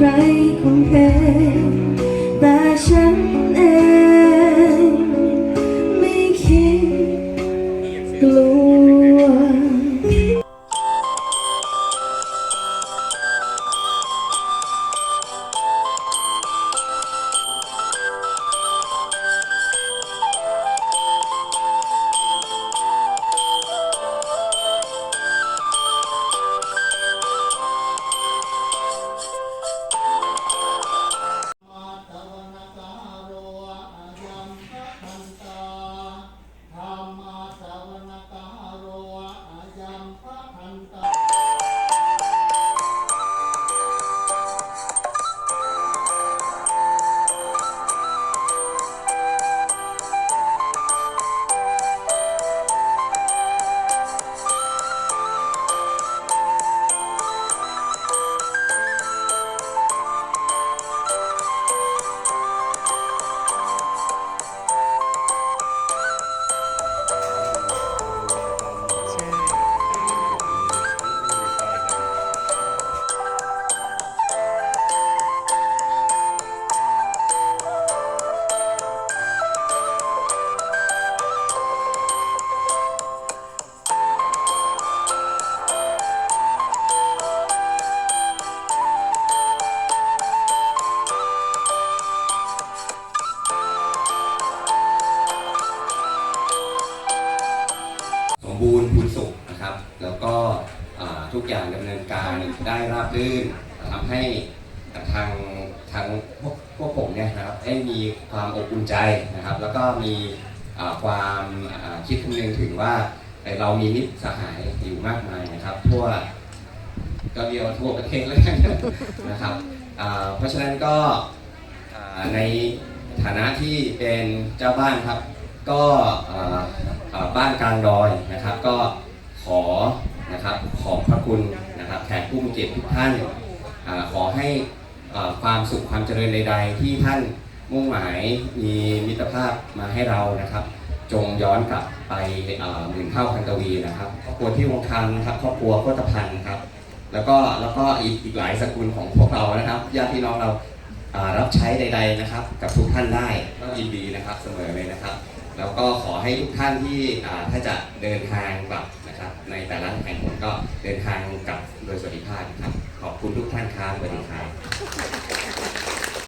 Right. ังพระทันตา บูรณ์บุญสุขนะครับ แล้วก็ทุกอย่างดำเนินการได้ราบรื่นทำให้ทางทางพวกพวกผมเนี่ยนะครับได้มีความอบอุ่นใจนะครับ แล้วก็มีความคิดคำนึงถึงว่าเรามีมิตรสหายอยู่มากมายนะครับ ทั่วก็เดียวทั่วประเทศแล้วกันนะครับเพราะฉะนั้นก็ในฐานะที่เป็นเจ้าบ้านครับ ก็ บ้านกลางดอยนะครับ ก็ขอนะครับขอบพระคุณนะครับแขกผู้มีเกียรติทุกท่านอขอให้ความสุขความเจริญใด ๆ ที่ท่านมุ่งหมายมีมิตรภาพมาให้เรานะครับ จงย้อนกลับไปหมื่นเท่าพันกวีนะครับครอบครัวที่วงคำนะครับครอบครัวโคตรพันธ์ครับ แล้วก็แล้วก็อีกอีกหลายสกุลของพวกเรานะครับญาติพี่น้องเราอ่ารับใช้ใด ๆนะครับ กับทุกท่านได้ก็ยินดีนะครับเสมอเลยนะครับ แล้วก็ขอให้ทุกท่านที่ถ้าจะเดินทางกลับนะครับในแต่ละแห่งก็เดินทางกลับโดยสวัสดิภาพครับ ขอบคุณทุกท่านครับสวัสดีครับ